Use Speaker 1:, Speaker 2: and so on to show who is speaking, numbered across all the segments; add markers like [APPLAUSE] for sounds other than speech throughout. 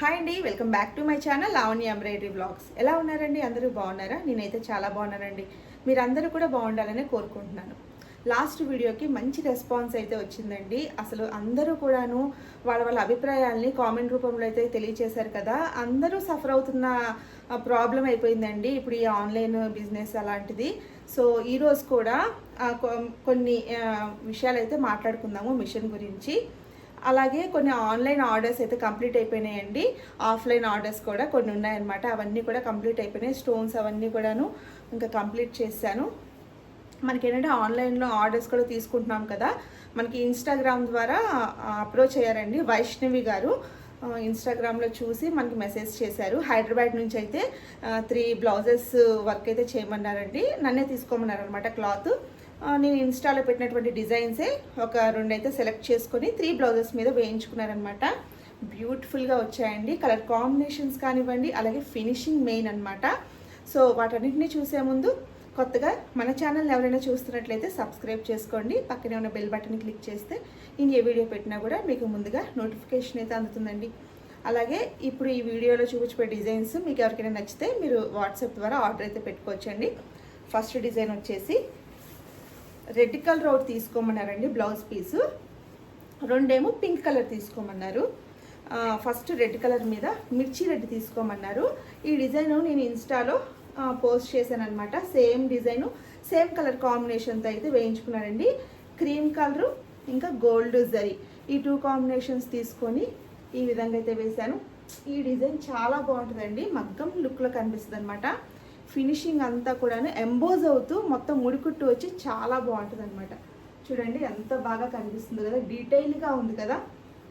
Speaker 1: Hi అండి welcome back to my channel Lavanya embroidery blogs ఎలా ఉన్నారండి? అందరూ బాగున్నారా? నేనైతే చాలా బాగున్నానండి. మీరందరూ కూడా బాగుండాలని కోరుకుంటున్నాను. లాస్ట్ వీడియోకి మంచి రెస్పాన్స్ అయితే వచ్చిందండి. అసలు అందరూ కూడాను వాళ్ళ వాళ్ళ అభిప్రాయాల్ని కామెంట్ రూపంలో అయితే తెలియచేశారు కదా. అందరూ సఫర్ అవుతున్న ప్రాబ్లం అయిపోయిందండి ఇప్పుడు ఈ ఆన్లైన్ బిజినెస్ అలాంటిది. సో ఈరోజు కూడా కొన్ని విషయాలు అయితే మాట్లాడుకుందాము మిషన్ గురించి. అలాగే కొన్ని ఆన్లైన్ ఆర్డర్స్ అయితే కంప్లీట్ అయిపోయినాయండి. ఆఫ్లైన్ ఆర్డర్స్ కూడా కొన్ని ఉన్నాయన్నమాట. అవన్నీ కూడా కంప్లీట్ అయిపోయినాయి. స్టోన్స్ అవన్నీ కూడాను ఇంకా కంప్లీట్ చేశాను. మనకి ఏంటంటే ఆన్లైన్లో ఆర్డర్స్ కూడా తీసుకుంటున్నాం కదా. మనకి ఇన్స్టాగ్రామ్ ద్వారా అప్రోచ్ అయ్యారండి వైష్ణవి గారు. ఇన్స్టాగ్రామ్లో చూసి మనకి మెసేజ్ చేశారు. హైదరాబాద్ నుంచి అయితే త్రీ బ్లౌజెస్ వర్క్ అయితే చేయమన్నారండి. నన్నే తీసుకోమన్నారు అనమాట క్లాత్. నేను ఇన్స్టాలో పెట్టినటువంటి డిజైన్సే ఒక రెండు అయితే సెలెక్ట్ చేసుకొని త్రీ బ్లౌజెస్ మీద వేయించుకున్నారనమాట. బ్యూటిఫుల్గా వచ్చాయండి. కలర్ కాంబినేషన్స్ కానివ్వండి అలాగే ఫినిషింగ్ మెయిన్ అనమాట సో వాటన్నిటిని చూసే ముందు కొత్తగా మన ఛానల్ ఎవరైనా చూస్తున్నట్లయితే సబ్స్క్రైబ్ చేసుకోండి. పక్కనే ఉన్న బెల్ బటన్ క్లిక్ చేస్తే నేను ఏ వీడియో పెట్టినా కూడా మీకు ముందుగా నోటిఫికేషన్ అయితే అందుతుందండి. అలాగే ఇప్పుడు ఈ వీడియోలో చూపించే డిజైన్స్ మీకు ఎవరికైనా నచ్చితే మీరు వాట్సాప్ ద్వారా ఆర్డర్ అయితే పెట్టుకోవచ్చండి. ఫస్ట్ డిజైన్ వచ్చేసి రెడ్ కలర్ ఒకటి తీసుకోమన్నారండి బ్లౌజ్ పీసు. రెండేమో పింక్ కలర్ తీసుకోమన్నారు. ఫస్ట్ రెడ్ కలర్ మీద మిర్చి రెడ్ తీసుకోమన్నారు. ఈ డిజైన్ నేను ఇన్స్టాలో పోస్ట్ చేశాను అనమాట సేమ్ డిజైన్ సేమ్ కలర్ కాంబినేషన్తో అయితే వేయించుకున్నానండి క్రీమ్ కలరు ఇంకా గోల్డ్ జరీ. ఈ టూ కాంబినేషన్స్ తీసుకొని ఈ విధంగా అయితే వేశాను. ఈ డిజైన్ చాలా బాగుంటుందండి. మగ్గం లుక్లో కనిపిస్తుంది అనమాట ఫినిషింగ్ అంతా కూడాను ఎంబోజ్ అవుతూ మొత్తం ముడికుట్టు వచ్చి చాలా బాగుంటుంది అనమాట చూడండి ఎంత బాగా కనిపిస్తుంది కదా డీటెయిల్గా ఉంది కదా.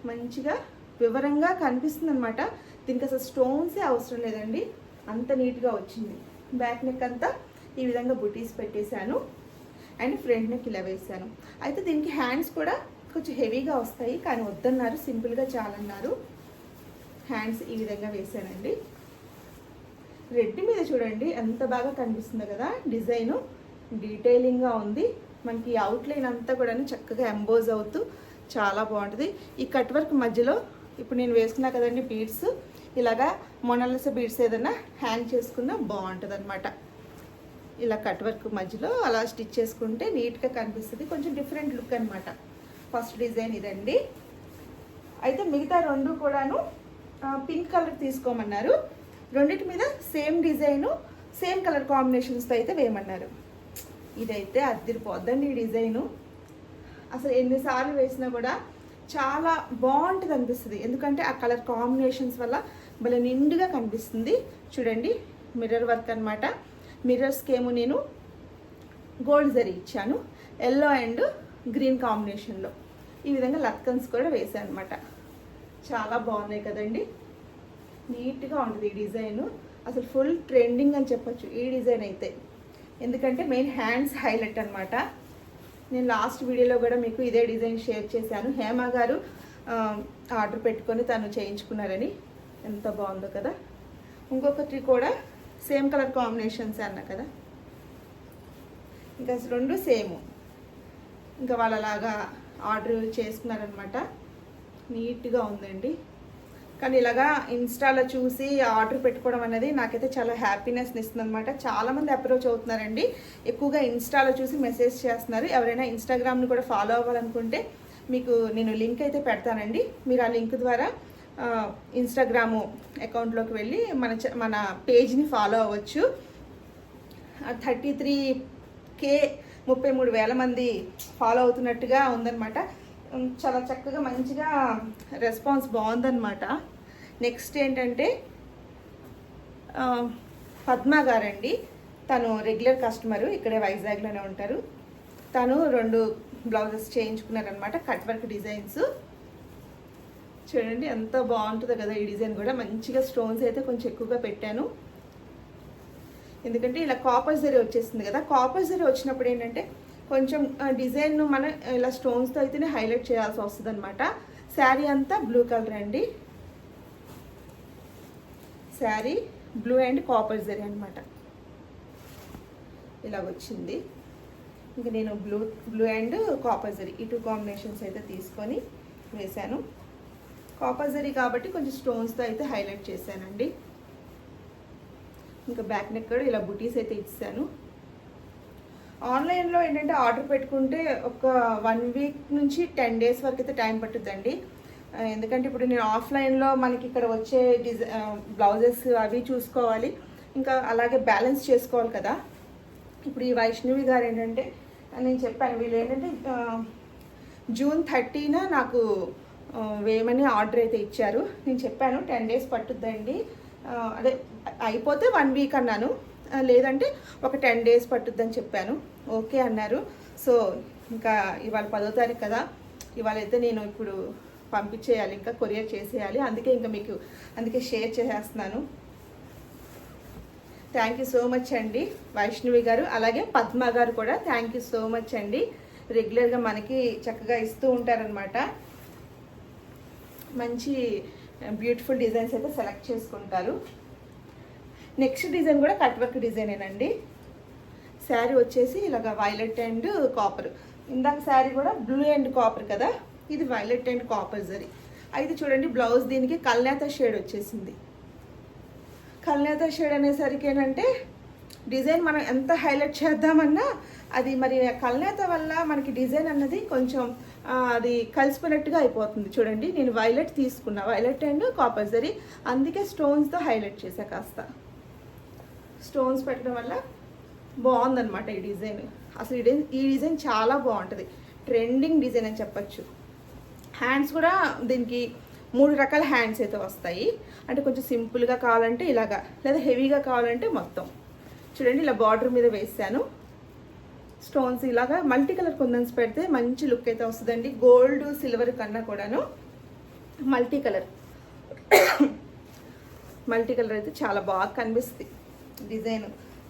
Speaker 1: మంచిగా వివరంగా కనిపిస్తుంది అనమాట దీనికి అసలు స్టోన్సే అవసరం లేదండి. అంత నీట్గా వచ్చింది. బ్యాక్ నెక్ అంతా ఈ విధంగా బుటీస్ పెట్టేశాను. అండ్ ఫ్రంట్ నెక్ ఇలా వేసాను అయితే దీనికి హ్యాండ్స్ కూడా కొంచెం హెవీగా వస్తాయి కానీ వద్దన్నారు. సింపుల్గా చాలన్నారు. హ్యాండ్స్ ఈ విధంగా వేసానండి రెడ్ మీద చూడండి ఎంత బాగా కనిపిస్తుంది కదా డిజైను. డీటెయిలింగ్గా ఉంది. మనకి అవుట్లైన్ అంతా కూడా చక్కగా ఎంబోజ్ అవుతూ చాలా బాగుంటుంది. ఈ కట్ వర్క్ మధ్యలో ఇప్పుడు నేను వేసుకున్నా కదండి బీడ్స్ ఇలాగా మొనలస బీడ్స్ ఏదైనా హ్యాంగ్ చేసుకున్నా బాగుంటుంది అనమాట ఇలా కట్ వర్క్ మధ్యలో అలా స్టిచ్ చేసుకుంటే నీట్గా కనిపిస్తుంది. కొంచెం డిఫరెంట్ లుక్ అనమాట ఫస్ట్ డిజైన్ ఇదండి. అయితే మిగతా రెండు కూడాను పింక్ కలర్ తీసుకోమన్నారు. రెండింటి మీద సేమ్ డిజైను సేమ్ కలర్ కాంబినేషన్స్తో అయితే వేయమన్నారు. ఇదైతే అద్దరిపోద్దండి ఈ డిజైను. అసలు ఎన్నిసార్లు వేసినా కూడా చాలా బాగుంటుంది అనిపిస్తుంది. ఎందుకంటే ఆ కలర్ కాంబినేషన్స్ వల్ల భలే నిండుగా కనిపిస్తుంది. చూడండి మిర్రర్ వర్క్ అనమాట మిర్రర్స్కి ఏమో నేను గోల్డ్ జరీ ఇచ్చాను. ఎల్లో అండ్ గ్రీన్ కాంబినేషన్లో. ఈ విధంగా లత్కన్స్ కూడా వేసాను అనమాట చాలా బాగున్నాయి కదండి. నీట్గా ఉంటుంది ఈ డిజైన్. అసలు ఫుల్ ట్రెండింగ్ అని చెప్పొచ్చు ఈ డిజైన్ అయితే. ఎందుకంటే మెయిన్ హ్యాండ్స్ హైలైట్ అనమాట నేను లాస్ట్ వీడియోలో కూడా మీకు ఇదే డిజైన్ షేర్ చేశాను. హేమ గారు ఆర్డర్ పెట్టుకొని తను చేయించుకున్నారని. ఎంత బాగుందో కదా. ఇంకొకటి కూడా సేమ్ కలర్ కాంబినేషన్స్ అన్నా కదా. ఇంకా రెండు సేమ్. ఇంకా వాళ్ళలాగా ఆర్డర్ చేసుకున్నారనమాట నీట్గా ఉందండి. కానీ ఇలాగా ఇన్స్టాలో చూసి ఆర్డర్ పెట్టుకోవడం అనేది నాకైతే చాలా హ్యాపీనెస్ని ఇస్తుంది అనమాట చాలామంది అప్రోచ్ అవుతున్నారండి. ఎక్కువగా ఇన్స్టాలో చూసి మెసేజ్ చేస్తున్నారు. ఎవరైనా ఇన్స్టాగ్రామ్ని కూడా ఫాలో అవ్వాలనుకుంటే మీకు నేను లింక్ అయితే పెడతానండి. మీరు ఆ లింక్ ద్వారా ఇన్స్టాగ్రాము అకౌంట్లోకి వెళ్ళి మన చ- మన పేజ్ని ఫాలో అవ్వచ్చు. థర్టీ త్రీ కే ముప్పై మూడు వేల మంది ఫాలో అవుతున్నట్టుగా ఉందన్నమాట. చాలా చక్కగా మంచిగా రెస్పాన్స్ బాగుందన్నమాట. నెక్స్ట్ ఏంటంటే పద్మ గారండి. తను రెగ్యులర్ కస్టమరు ఇక్కడే వైజాగ్లోనే ఉంటారు. తను రెండు బ్లౌజెస్ చేయించుకున్నారనమాట కట్ వర్క్ డిజైన్స్. చూడండి ఎంత బాగుంటుందో కదా ఈ డిజైన్ కూడా. మంచిగా స్టోన్స్ అయితే కొంచెం ఎక్కువగా పెట్టాను. ఎందుకంటే ఇలా కాపర్ జరీ వచ్చేసింది కదా. కాపర్ జరీ వచ్చినప్పుడు ఏంటంటే కొంచెం డిజైన్ మనం ఇలా స్టోన్స్తో అయితేనే హైలైట్ చేయాల్సి వస్తుంది అనమాట శారీ అంతా బ్లూ కలర్ అండి. Sari blue and copper zari అనమాట ఇలా వచ్చింది. ఇంకా నేను blue blue and copper zari ఈ టూ కాంబినేషన్స్ అయితే తీసుకొని వేశాను. కాపర్ జరీ కాబట్టి కొంచెం స్టోన్స్తో అయితే హైలైట్ చేశానండి. ఇంకా బ్యాక్ నెక్ కూడా ఇలా బుటీస్ అయితే ఇచ్చాను. ఆన్లైన్లో ఏంటంటే ఆర్డర్ పెట్టుకుంటే ఒక వన్ వీక్ నుంచి టెన్ డేస్ వరకు అయితే టైం పట్టుద్దండి. ఎందుకంటే ఇప్పుడు నేను ఆఫ్లైన్లో మనకి ఇక్కడ వచ్చే డిజై బ్లౌజెస్ అవి చూసుకోవాలి. ఇంకా అలాగే బ్యాలెన్స్ చేసుకోవాలి కదా. ఇప్పుడు ఈ వైష్ణవి గారు ఏంటంటే నేను చెప్పాను వీళ్ళు ఏంటంటే జూన్ థర్టీన నాకు వేమని వేయమని ఆర్డర్ అయితే ఇచ్చారు. నేను చెప్పాను టెన్ డేస్ పట్టుద్దండి. అదే అయిపోతే వన్ వీక్ అన్నాను. లేదంటే ఒక టెన్ డేస్ పట్టుద్దని చెప్పాను. ఓకే అన్నారు. సో ఇంకా ఇవాళ పదో తారీఖు కదా. ఇవాళ అయితే నేను ఇప్పుడు పంపించేయాలి ఇంకా కొరియర్ చేసేయాలి. అందుకే ఇంకా మీకు అందుకే షేర్ చేసేస్తున్నాను. థ్యాంక్ యూ సో మచ్ అండి వైష్ణవి గారు. అలాగే పద్మ గారు కూడా థ్యాంక్ యూ సో మచ్ అండి. రెగ్యులర్గా మనకి చక్కగా ఇస్తూ ఉంటారనమాట మంచి బ్యూటిఫుల్ డిజైన్స్ అయితే సెలెక్ట్ చేసుకుంటారు. నెక్స్ట్ డిజైన్ కూడా కట్ వర్క్ డిజైనేనండి. శారీ వచ్చేసి ఇలాగ వైలెట్ అండ్ కాపర్. ఇందాక శారీ కూడా బ్లూ అండ్ కాపర్ కదా? ఇది వైలెట్ అండ్ కాపర్ జరీ. అయితే చూడండి బ్లౌజ్ దీనికి కల్నేత షేడ్ వచ్చేసింది. కల్నేత షేడ్ అనేసరికి ఏంటంటే డిజైన్ మనం ఎంత హైలైట్ చేద్దామన్నా అది మరి కల్నేత వల్ల మనకి డిజైన్ అన్నది కొంచెం అది కలిసిపోయినట్టుగా అయిపోతుంది. చూడండి నేను వైలెట్ తీసుకున్నా వైలెట్ అండ్ కాపర్ జరీ. అందుకే స్టోన్స్తో హైలైట్ చేశా కాస్త. స్టోన్స్ పెట్టడం వల్ల బాగుందన్నమాట ఈ డిజైన్. అసలు ఈ డిజైన్ ఈ డిజైన్ చాలా బాగుంటుంది. ట్రెండింగ్ డిజైన్ అని చెప్పచ్చు. హ్యాండ్స్ కూడా దీనికి మూడు రకాల హ్యాండ్స్ అయితే వస్తాయి. అంటే కొంచెం సింపుల్గా కావాలంటే ఇలాగా లేదా హెవీగా కావాలంటే మొత్తం. చూడండి ఇలా బార్డర్ మీద వేసాను. స్టోన్స్ ఇలాగా మల్టీ కలర్ కుందన్స్ పెడితే మంచి లుక్ అయితే వస్తుందండి. గోల్డ్ సిల్వర్ కన్నా కూడాను మల్టీ కలర్ మల్టీ కలర్ అయితే చాలా బాగా కనిపిస్తుంది. డిజైన్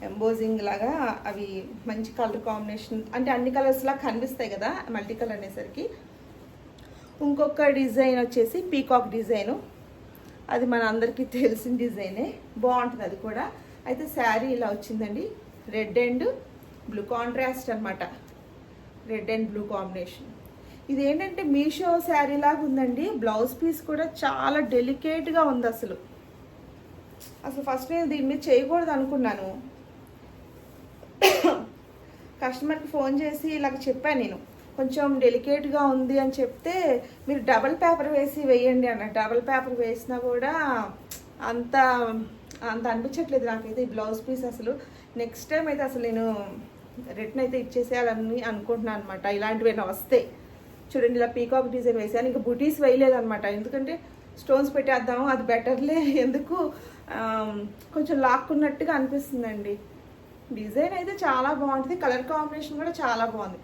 Speaker 1: ఎంబోజింగ్ లాగా అవి మంచి కలర్ కాంబినేషన్ అంటే అన్ని కలర్స్ లాగా కనిపిస్తాయి కదా మల్టీ కలర్ అనేసరికి. ఇంకొక డిజైన్ వచ్చేసి పీకాక్ డిజైను. అది మన అందరికీ తెలిసిన డిజైనే. బాగుంటుంది అది కూడా. అయితే శారీ ఇలా వచ్చిందండి. రెడ్ అండ్ బ్లూ కాంట్రాస్ట్ అనమాట రెడ్ అండ్ బ్లూ కాంబినేషన్. ఇది ఏంటంటే మీషో శారీ లాగా ఉందండి. బ్లౌజ్ పీస్ కూడా చాలా డెలికేట్గా ఉంది అసలు. అసలు ఫస్ట్ నేను దీని మీద చేయకూడదు అనుకున్నాను. కస్టమర్కి ఫోన్ చేసి ఇలాగ చెప్పాను నేను. కొంచెం డెలికేట్గా ఉంది అని చెప్తే మీరు డబల్ పేపర్ వేసి వేయండి అన్న డబల్ పేపర్ వేసినా కూడా అంత అంత అనిపించట్లేదు నాకైతే ఈ బ్లౌజ్ పీస్ అసలు. నెక్స్ట్ టైం అయితే అసలు నేను రిటర్న్ అయితే ఇచ్చేసేయాలని అనుకుంటున్నాను అనమాట ఇలాంటివైనా వస్తే. చూడండి ఇలా పీకాక్ డిజైన్ వేసాను. ఇంకా బుటీస్ వేయలేదన్నమాట. ఎందుకంటే స్టోన్స్ పెట్టేద్దాము అది బెటర్లే. ఎందుకు? కొంచెం లాక్కున్నట్టుగా అనిపిస్తుందండి. డిజైన్ అయితే చాలా బాగుంటుంది కలర్ కాంబినేషన్ కూడా చాలా బాగుంది.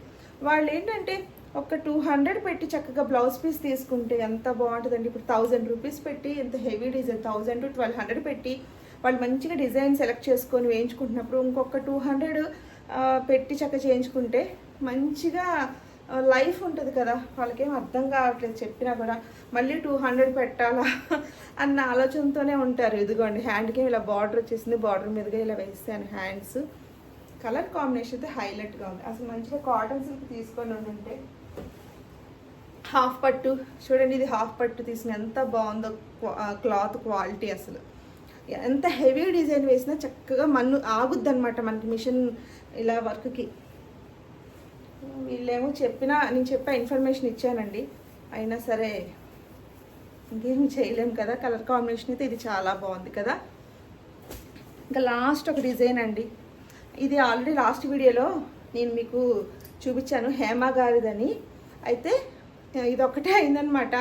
Speaker 1: వాళ్ళు ఏంటంటే ఒక టూ హండ్రెడ్ పెట్టి చక్కగా బ్లౌజ్ పీస్ తీసుకుంటే ఎంత బాగుంటుందండి. ఇప్పుడు థౌజండ్ రూపీస్ పెట్టి ఎంత heavy design thousand to twelve hundred పెట్టి వాళ్ళు మంచిగా డిజైన్ సెలెక్ట్ చేసుకొని వేయించుకుంటున్నప్పుడు ఇంకొక టూ హండ్రెడ్ పెట్టి చక్క చేయించుకుంటే మంచిగా లైఫ్ ఉంటుంది కదా. వాళ్ళకేం అర్థం కావట్లేదు. చెప్పినా కూడా మళ్ళీ టూ హండ్రెడ్ పెట్టాలా అన్న ఆలోచనతోనే ఉంటారు. ఇదిగోండి హ్యాండ్కి ఇలా బార్డర్ వచ్చేసింది. బార్డర్ మీదుగా ఇలా వేస్తాను హ్యాండ్స్ కలర్ కాంబినేషన్ అయితే హైలైట్గా ఉంది. అసలు మంచిగా కాటన్ సిల్క్ తీసుకొని ఉంటే హాఫ్ పట్టు. చూడండి ఇది హాఫ్ పట్టు తీసుకుని ఎంత బాగుందో క్లాత్ క్వాలిటీ అసలు. ఎంత హెవీ డిజైన్ వేసినా చక్కగా మన్ను ఆగుద్ది అనమాట మనకి మిషన్ ఇలా వర్క్కి వీళ్ళేమో చెప్పినా నేను చెప్పా ఇన్ఫర్మేషన్ ఇచ్చానండి. అయినా సరే ఇంకేం చేయలేం కదా కలర్ కాంబినేషన్ అయితే ఇది చాలా బాగుంది కదా. ఇంకా లాస్ట్ ఒక డిజైన్ అండి. ఇది ఆల్రెడీ లాస్ట్ వీడియోలో నేను మీకు చూపించాను హేమ గారిదని. అయితే ఇది ఒక్కటే అయిందనమాట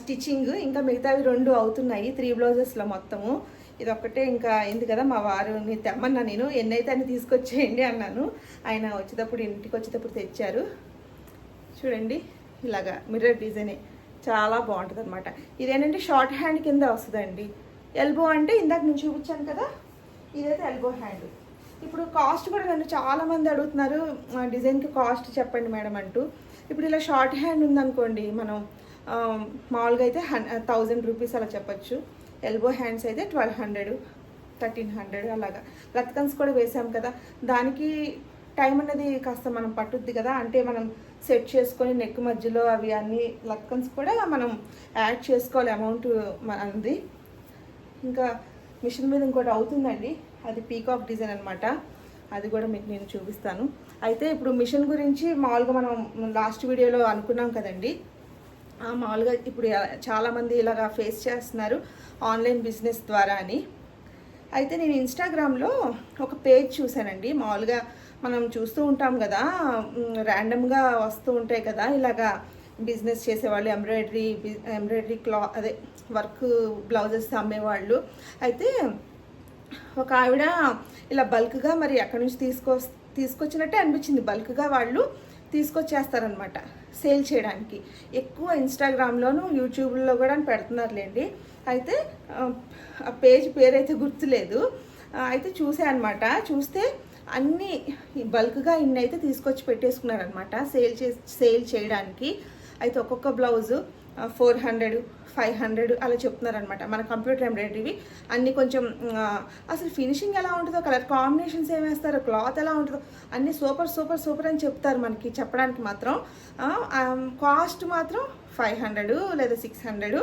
Speaker 1: స్టిచ్చింగ్ ఇంకా మిగతావి రెండు అవుతున్నాయి త్రీ బ్లౌజెస్లో మొత్తము. ఇదొక్కటే ఇంకా అయింది కదా మా వారిని తెమ్మన్నా నేను ఎన్నైతే అన్ని తీసుకొచ్చేయండి అన్నాను. ఆయన వచ్చేటప్పుడు ఇంటికి వచ్చేటప్పుడు తెచ్చారు. చూడండి ఇలాగా మిర్రర్ డిజైనే. చాలా బాగుంటుంది అనమాట ఇదేంటంటే షార్ట్ హ్యాండ్ కింద వస్తుందండి. ఎల్బో అంటే ఇందాక నేను చూపించాను కదా ఇదైతే ఎల్బో హ్యాండ్. ఇప్పుడు కాస్ట్ కూడా నన్ను చాలా మంది అడుగుతున్నారు డిజైన్కి కాస్ట్ చెప్పండి మేడం అంటూ. ఇప్పుడు ఇలా షార్ట్ హ్యాండ్ ఉందనుకోండి మనం మామూలుగా అయితే హన్ థౌజండ్ రూపీస్ అలా చెప్పొచ్చు. ఎల్బో హ్యాండ్స్ అయితే ట్వెల్వ్ హండ్రెడ్ థర్టీన్ హండ్రెడ్ అలాగా. లత్కన్స్ కూడా వేసాం కదా. దానికి టైం అనేది కాస్త మనం పట్టుద్ది కదా. అంటే మనం సెట్ చేసుకొని నెక్ మధ్యలో అవి అన్ని లక్కన్స్ కూడా మనం యాడ్ చేసుకోవాలి అమౌంట్ అంది. ఇంకా మిషన్ మీద ఇంకోటి అవుతుందండి. అది పీకాక్ డిజైన్ అనమాట అది కూడా మీకు నేను చూపిస్తాను. అయితే ఇప్పుడు మిషన్ గురించి మామూలుగా మనం లాస్ట్ వీడియోలో అనుకున్నాం కదండి. మామూలుగా ఇప్పుడు చాలామంది ఇలాగా ఫేస్ చేస్తున్నారు ఆన్లైన్ బిజినెస్ ద్వారా అని అయితే నేను ఇన్స్టాగ్రామ్లో ఒక పేజ్ చూశానండి. మామూలుగా మనం చూస్తూ ఉంటాం కదా ర్యాండమ్గా వస్తూ ఉంటాయి కదా ఇలాగా బిజినెస్ చేసేవాళ్ళు ఎంబ్రాయిడరీ ఎంబ్రాయిడరీ క్లా అదే వర్క్ బ్లౌజెస్ అమ్మేవాళ్ళు. అయితే ఒక ఆవిడ ఇలా బల్క్గా మరి ఎక్కడి నుంచి తీసుకో తీసుకొచ్చినట్టే అనిపించింది. బల్క్గా వాళ్ళు తీసుకొచ్చేస్తారనమాట సేల్ చేయడానికి. ఎక్కువ ఇన్స్టాగ్రామ్లోను యూట్యూబ్లో కూడా పెడుతున్నారులేండి. అయితే ఆ, పేజ్ పేరైతే గుర్తులేదు. అయితే చూసా అనమాట చూస్తే అన్నీ బల్క్గా ఇన్ని అయితే తీసుకొచ్చి పెట్టేసుకున్నారనమాట సేల్ చే సేల్ చేయడానికి. అయితే ఒక్కొక్క blouse four hundred five hundred అలా చెప్తున్నారనమాట మన కంప్యూటర్ ఎంబ్రాయిడరీవి అన్నీ కొంచెం అసలు ఫినిషింగ్ ఎలా ఉంటుందో కలర్ కాంబినేషన్స్ ఏం వేస్తారో క్లాత్ ఎలా ఉంటుందో అన్నీ సూపర్ సూపర్ సూపర్ అని చెప్తారు మనకి చెప్పడానికి మాత్రం. కాస్ట్ మాత్రం ఫైవ్ హండ్రెడ్ లేదా సిక్స్ హండ్రెడ్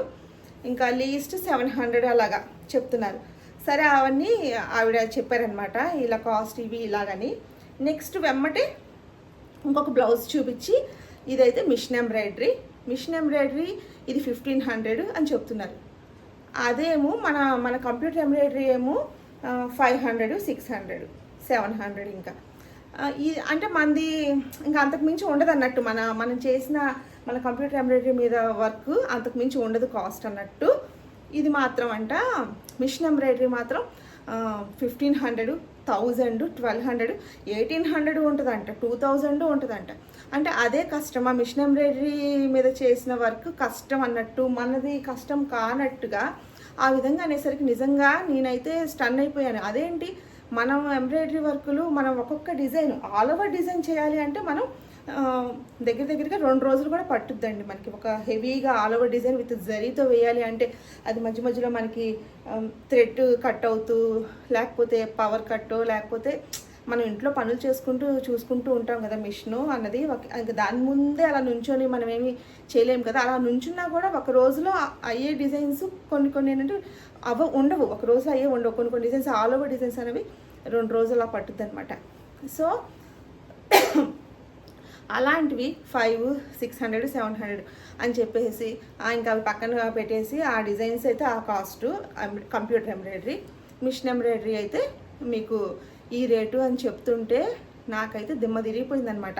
Speaker 1: ఇంకా లీస్ట్ సెవెన్ హండ్రెడ్ అలాగా చెప్తున్నారు. సరే అవన్నీ ఆవిడ చెప్పారనమాట ఇలా కాస్ట్ ఇవి ఇలాగని. నెక్స్ట్ వెమ్మటే ఇంకొక బ్లౌజ్ చూపించి ఇదైతే మిషన్ ఎంబ్రాయిడరీ మిషన్ ఎంబ్రాయిడరీ ఇది ఫిఫ్టీన్ హండ్రెడ్ అని చెప్తున్నారు. అదేమో మన మన కంప్యూటర్ ఎంబ్రాయిడరీ ఏమో five hundred six hundred seven hundred ఇంకా. ఈ అంటే మనది ఇంకా అంతకు మించి ఉండదు అన్నట్టు మన మనం చేసిన మన కంప్యూటర్ ఎంబ్రాయిడరీ మీద వర్క్ అంతకు మించి ఉండదు కాస్ట్ అన్నట్టు. ఇది మాత్రం అంట మిషన్ ఎంబ్రాయిడరీ మాత్రం fifteen hundred thousand twelve hundred eighteen hundred ఉంటుందంట టూ థౌజండ్ ఉంటుందంట. అంటే అదే కష్టం ఆ మిషన్ ఎంబ్రాయిడరీ మీద చేసిన వర్క్ కష్టం అన్నట్టు మనది కష్టం కానట్టుగా ఆ విధంగా అనేసరికి నిజంగా నేనైతే స్టన్ అయిపోయాను. అదేంటి? మనం ఎంబ్రాయిడరీ వర్కులు మనం ఒక్కొక్క డిజైన్ ఆల్ ఓవర్ డిజైన్ చేయాలి అంటే మనం దగ్గర దగ్గరగా రెండు రోజులు కూడా పట్టుద్దండి మనకి. ఒక హెవీగా ఆల్ ఓవర్ డిజైన్ విత్ జరీతో వేయాలి అంటే అది మధ్య మధ్యలో మనకి థ్రెడ్ కట్ అవుతూ లేకపోతే పవర్ కట్ లేకపోతే మనం ఇంట్లో పనులు చేసుకుంటూ చూసుకుంటూ ఉంటాం కదా మిషన్ అన్నది. ఒక- ఇంక దాని ముందే అలా నుంచొని మనం ఏమి చేయలేము కదా. అలా నుంచున్నా కూడా ఒక రోజులో అయ్యే డిజైన్స్ కొన్ని కొన్ని ఏంటంటే అవ ఉండవు. ఒక రోజు అయ్యే ఉండవు. కొన్ని కొన్ని డిజైన్స్ ఆల్ ఓవర్ డిజైన్స్ అనేవి రెండు రోజులు అలా పట్టుద్ది అనమాట సో అలాంటివి five six hundred seven hundred అని చెప్పేసి ఆ, ఇంకా అవి పక్కన పెట్టేసి ఆ డిజైన్స్ అయితే ఆ cost computer embroidery machine embroidery అయితే మీకు ఈ రేటు అని చెప్తుంటే నాకైతే దిమ్మ తిరిగిపోయిందనమాట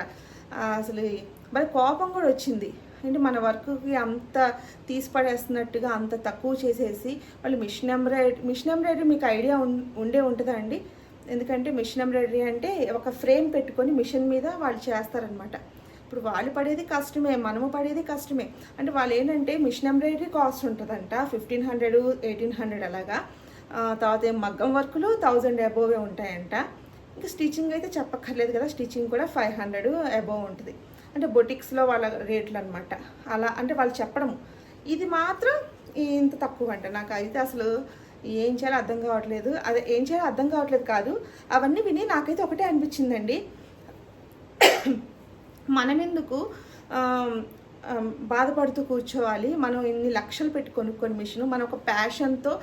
Speaker 1: అసలు మరి కోపం కూడా వచ్చింది. అంటే మన వర్క్కి అంత తీసి పడేస్తున్నట్టుగా అంత తక్కువ చేసేసి వాళ్ళు మిషన్ ఎంబ్రాయిడరీ మిషన్ ఎంబ్రాయిడరీ మీకు ఐడియా ఉం- ఉండే ఉంటుందా అండి? ఎందుకంటే మిషన్ ఎంబ్రాయిడరీ అంటే ఒక ఫ్రేమ్ పెట్టుకొని మిషన్ మీద వాళ్ళు చేస్తారనమాట ఇప్పుడు వాళ్ళు పడేది కష్టమే మనము పడేది కష్టమే. అంటే వాళ్ళు ఏంటంటే మిషన్ ఎంబ్రాయిడరీ కాస్ట్ ఉంటుందంట ఫిఫ్టీన్ హండ్రెడ్ ఎయిటీన్ హండ్రెడ్ అలాగా. తర్వాత ఏం మగ్గం వర్కులు థౌజండ్ అబోవే ఉంటాయంట. ఇంకా స్టిచ్చింగ్ అయితే చెప్పక్కర్లేదు కదా స్టిచ్చింగ్ కూడా ఫైవ్ హండ్రెడ్ అబోవ్ ఉంటుంది. అంటే బొటిక్స్లో వాళ్ళ రేట్లు అనమాట అలా అంటే వాళ్ళు చెప్పడం ఇది మాత్రం ఇంత తక్కువ అంట నాకు అయితే అసలు ఏం చేయాలో అర్థం కావట్లేదు. అదే ఏం చేయాలో అర్థం కావట్లేదు కాదు. అవన్నీ విని నాకైతే ఒకటే అనిపించిందండి. మనం ఎందుకు బాధపడుతూ కూర్చోవాలి. మనం ఇన్ని లక్షలు పెట్టి కొనుక్కొని మిషన్ మన ఒక ప్యాషన్తో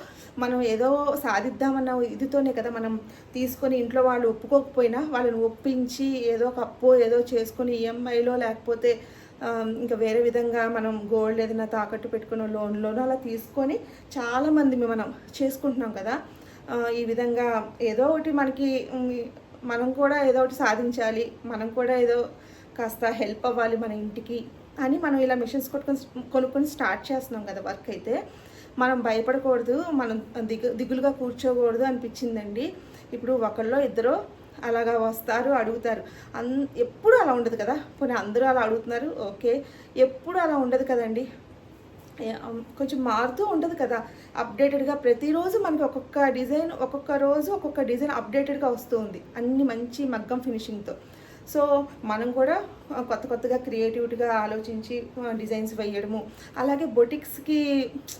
Speaker 1: మనం ఏదో సాధిద్దామన్న ఇదితోనే కదా మనం తీసుకొని ఇంట్లో వాళ్ళు ఒప్పుకోకపోయినా వాళ్ళని ఒప్పించి ఏదో ఒక అప్పు ఏదో చేసుకొని ఈఎంఐలో లేకపోతే ఇంకా వేరే విధంగా మనం గోల్డ్ ఏదైనా తాకట్టు పెట్టుకున్న లోన్లోనో అలా తీసుకొని చాలామంది మనం చేసుకుంటున్నాం కదా. ఈ విధంగా ఏదో ఒకటి మనకి మనం కూడా ఏదో ఒకటి సాధించాలి. మనం కూడా ఏదో కాస్త హెల్ప్ అవ్వాలి మన ఇంటికి. అని మనం ఇలా మిషన్స్ కొట్టుకొని కొనుక్కొని స్టార్ట్ చేస్తున్నాం కదా వర్క్ అయితే. మనం భయపడకూడదు మనం దిగు దిగులుగా కూర్చోకూడదు అనిపించిందండి. ఇప్పుడు ఒకళ్ళో ఇద్దరు అలాగా వస్తారు అడుగుతారు. అన్ ఎప్పుడు అలా ఉండదు కదా? పోనీ అందరూ అలా అడుగుతున్నారు ఓకే. ఎప్పుడు అలా ఉండదు కదండి? కొంచెం మారుతూ ఉంటుంది కదా? అప్డేటెడ్గా ప్రతిరోజు మనకి ఒక్కొక్క డిజైన్ ఒక్కొక్క రోజు ఒక్కొక్క డిజైన్ అప్డేటెడ్గా వస్తూ ఉంది. అన్ని మంచి మగ్గం ఫినిషింగ్తో. సో మనం కూడా కొత్త కొత్తగా క్రియేటివిటీగా ఆలోచించి డిజైన్స్ వేయడము. అలాగే బొటిక్స్కి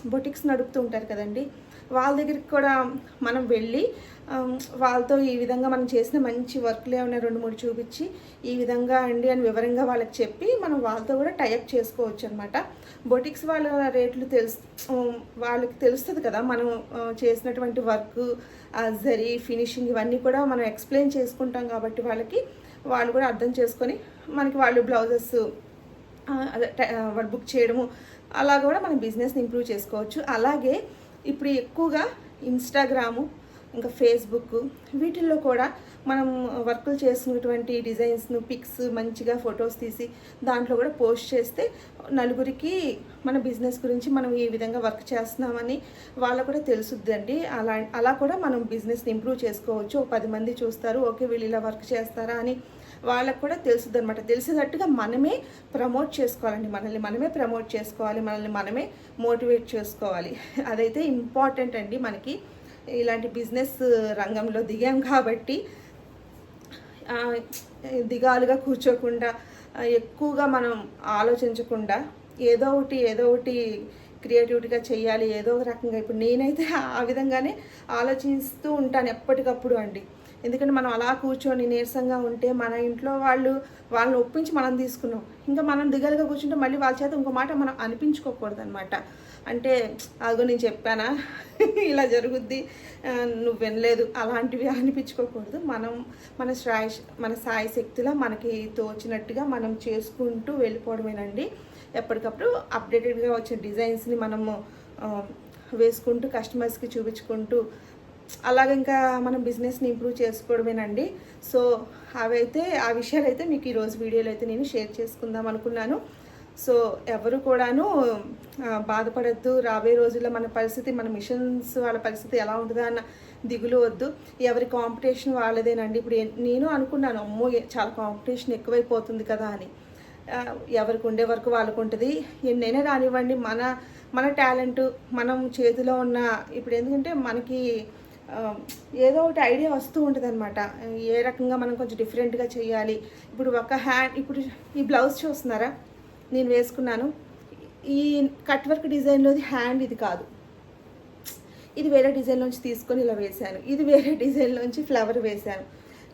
Speaker 1: బొటిక్స్ నడుపుతూ ఉంటారు కదండి. వాళ్ళ దగ్గరికి కూడా మనం వెళ్ళి వాళ్ళతో ఈ విధంగా మనం చేసిన మంచి వర్క్లు ఏమైనా రెండు మూడు చూపించి ఈ విధంగా అండి అని వివరంగా వాళ్ళకి చెప్పి మనం వాళ్ళతో కూడా టైప్ చేసుకోవచ్చు అనమాట బొటిక్స్ వాళ్ళ రేట్లు తెలుసు వాళ్ళకి తెలుస్తుంది కదా మనం చేసినటువంటి వర్క్ జరీ ఫినిషింగ్ ఇవన్నీ కూడా మనం ఎక్స్ప్లెయిన్ చేసుకుంటాం కాబట్టి వాళ్ళకి వాళ్ళు కూడా అర్థం చేసుకొని మనకి వాళ్ళు బ్లౌజెస్ అదే వాళ్ళు బుక్ చేయడము అలా కూడా మనం బిజినెస్ని ఇంప్రూవ్ చేసుకోవచ్చు. అలాగే ఇప్పుడు ఎక్కువగా ఇన్స్టాగ్రాము ఇంకా ఫేస్బుక్ వీటిల్లో కూడా మనం వర్కులు చేసుకున్నటువంటి డిజైన్స్ను పిక్స్ మంచిగా ఫొటోస్ తీసి దాంట్లో కూడా పోస్ట్ చేస్తే నలుగురికి మన బిజినెస్ గురించి మనం ఈ విధంగా వర్క్ చేస్తున్నామని వాళ్ళకు కూడా తెలుసుద్దండి. అలా అలా కూడా మనం బిజినెస్ని ఇంప్రూవ్ చేసుకోవచ్చు. ఒక పది మంది చూస్తారు ఓకే వీళ్ళు ఇలా వర్క్ చేస్తారా అని వాళ్ళకు కూడా తెలుసుద్ది అనమాట తెలిసేటట్టుగా మనమే ప్రమోట్ చేసుకోవాలండి. మనల్ని మనమే ప్రమోట్ చేసుకోవాలి. మనల్ని మనమే మోటివేట్ చేసుకోవాలి. [LAUGHS] అదైతే ఇంపార్టెంట్ అండి మనకి. ఇలాంటి బిజినెస్ రంగంలో దిగాం కాబట్టి దిగాలుగా కూర్చోకుండా ఎక్కువగా మనం ఆలోచించకుండా ఏదో ఒకటి ఏదో ఒకటి క్రియేటివిటీగా చేయాలి. ఏదో ఒక రకంగా. ఇప్పుడు నేనైతే ఆ విధంగానే ఆలోచిస్తూ ఉంటాను ఎప్పటికప్పుడు అండి. ఎందుకంటే మనం అలా కూర్చొని నీరసంగా ఉంటే మన ఇంట్లో వాళ్ళు వాళ్ళని ఒప్పించి మనం తీసుకున్నాం. ఇంకా మనం దిగలుగా కూర్చుంటే మళ్ళీ వాళ్ళ చేత ఇంకో మాట మనం అనిపించుకోకూడదు అనమాట అంటే అదిగో నేను చెప్పానా? [LAUGHS] ఇలా జరుగుద్ది. నువ్వు వినలేదు. అలాంటివి అనిపించుకోకూడదు. మనం మన శ్రాయ మన సాయి శక్తిలో మనకి తోచినట్టుగా మనం చేసుకుంటూ వెళ్ళిపోవడమేనండి. ఎప్పటికప్పుడు అప్డేటెడ్గా వచ్చే డిజైన్స్ని మనము వేసుకుంటూ కస్టమర్స్కి చూపించుకుంటూ అలాగ ఇంకా మనం బిజినెస్ని ఇంప్రూవ్ చేసుకోవడమేనండి. సో అవైతే ఆ విషయాలు అయితే మీకు ఈరోజు వీడియోలో అయితే నేను షేర్ చేసుకుందాం అనుకున్నాను. సో ఎవరు కూడాను బాధపడద్దు. రాబోయే రోజుల్లో మన పరిస్థితి మన మిషన్స్ వాళ్ళ పరిస్థితి ఎలా ఉంటుందో అన్న దిగులు వద్దు. ఎవరి కాంపిటీషన్ వాళ్ళదేనండి. ఇప్పుడు నేను అనుకున్నాను అమ్మో చాలా కాంపిటీషన్ ఎక్కువైపోతుంది కదా అని. ఎవరికి ఉండే వరకు వాళ్ళకు ఉంటుంది. ఎన్నైనా రానివ్వండి. మన మన టాలెంట్ మనం చేతిలో ఉన్న ఇప్పుడు ఎందుకంటే మనకి ఏదో ఒకటి ఐడియా వస్తూ ఉంటుంది అనమాట ఏ రకంగా మనం కొంచెం డిఫరెంట్గా చేయాలి ఇప్పుడు ఒక హ్యాండ్ ఇప్పుడు ఈ బ్లౌజ్ చూస్తున్నారా? నేను వేసుకున్నాను. ఈ కట్ వర్క్ డిజైన్లోది హ్యాండ్ ఇది కాదు. ఇది వేరే డిజైన్లోంచి తీసుకొని ఇలా వేశాను. ఇది వేరే డిజైన్లోంచి ఫ్లవర్ వేశాను.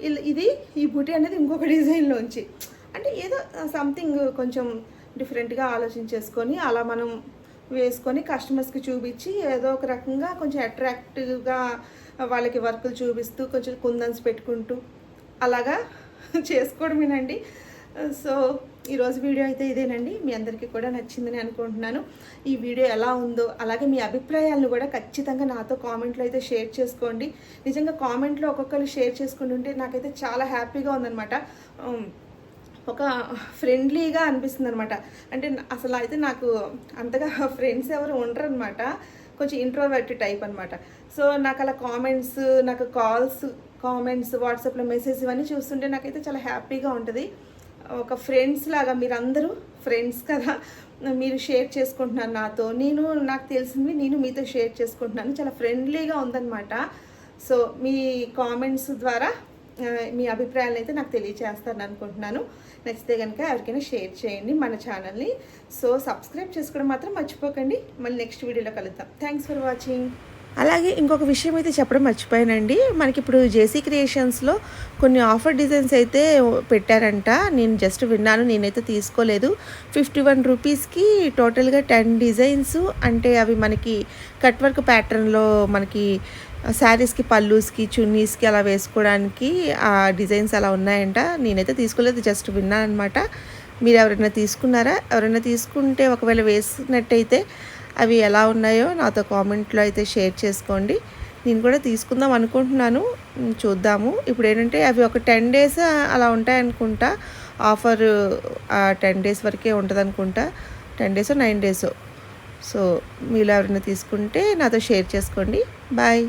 Speaker 1: ఇల్- ఇది ఈ బుటీ అనేది ఇంకొక డిజైన్లోంచి అంటే ఏదో సంథింగ్ కొంచెం డిఫరెంట్గా ఆలోచించేసుకొని అలా మనం వేసుకొని కస్టమర్స్కి చూపించి ఏదో ఒక రకంగా కొంచెం అట్రాక్టివ్గా వాళ్ళకి వర్కులు చూపిస్తూ కొంచెం కుందన్స్ పెట్టుకుంటూ అలాగా చేసుకోవడమేనండి. సో ఈరోజు వీడియో అయితే ఇదేనండి. మీ అందరికీ కూడా నచ్చిందని అనుకుంటున్నాను. ఈ వీడియో ఎలా ఉందో అలాగే మీ అభిప్రాయాలను కూడా ఖచ్చితంగా నాతో కామెంట్లో అయితే షేర్ చేసుకోండి. నిజంగా కామెంట్లో ఒక్కొక్కరు షేర్ చేసుకుంటుంటే నాకైతే చాలా హ్యాపీగా ఉందన్నమాట. ఒక ఫ్రెండ్లీగా అనిపిస్తుంది అనమాట అంటే అసలు అయితే నాకు అంతగా ఫ్రెండ్స్ ఎవరు ఉండరు అనమాట కొంచెం ఇంట్రోవర్ట్ టైప్ అనమాట సో నాకు అలా కామెంట్స్ నాకు కాల్స్ కామెంట్స్ వాట్సాప్లో మెసేజ్ ఇవన్నీ చూస్తుంటే నాకైతే చాలా హ్యాపీగా ఉంటుంది. ఒక ఫ్రెండ్స్ లాగా మీరందరూ ఫ్రెండ్స్ కదా. మీరు షేర్ చేసుకుంటున్నారు నాతో. నేను నాకు తెలిసింది నేను మీతో షేర్ చేసుకుంటున్నాను. చాలా ఫ్రెండ్లీగా ఉందన్నమాట. సో మీ కామెంట్స్ ద్వారా మీ అభిప్రాయాలను అయితే నాకు తెలియచేస్తారని అనుకుంటున్నాను. నచ్చితే కనుక ఎవరికైనా షేర్ చేయండి మన ఛానల్ని. సో సబ్స్క్రైబ్ చేసుకోవడం మాత్రం మర్చిపోకండి. మళ్ళీ నెక్స్ట్ వీడియోలో కలుద్దాం. Thanks for watching. అలాగే ఇంకొక విషయం అయితే చెప్పడం మర్చిపోయానండి. మనకి ఇప్పుడు జేసీ క్రియేషన్స్లో కొన్ని ఆఫర్ డిజైన్స్ అయితే పెట్టారంట. నేను జస్ట్ విన్నాను నేనైతే తీసుకోలేదు. ఫిఫ్టీ వన్ రూపీస్కి టోటల్గా టెన్ డిజైన్స్ అంటే అవి మనకి కట్ వర్క్ ప్యాటర్న్లో మనకి శారీస్కి పల్లూస్కి చున్నీస్కి అలా వేసుకోవడానికి ఆ డిజైన్స్ అలా ఉన్నాయంట. నేనైతే తీసుకోలేదు జస్ట్ విన్నాను అనమాట మీరు ఎవరైనా తీసుకున్నారా? ఎవరైనా తీసుకుంటే ఒకవేళ వేసినట్టయితే అవి ఎలా ఉన్నాయో నాతో కామెంట్లో అయితే షేర్ చేసుకోండి. నేను కూడా తీసుకుందాం అనుకుంటున్నాను. చూద్దాము. ఇప్పుడు ఏంటంటే అవి ఒక టెన్ డేస్ అలా ఉంటాయనుకుంటా. ఆఫర్ టెన్ డేస్ వరకే ఉంటుంది అనుకుంటా ten days nine days. So మీరు ఎవరైనా తీసుకుంటే నాతో షేర్ చేసుకోండి. బాయ్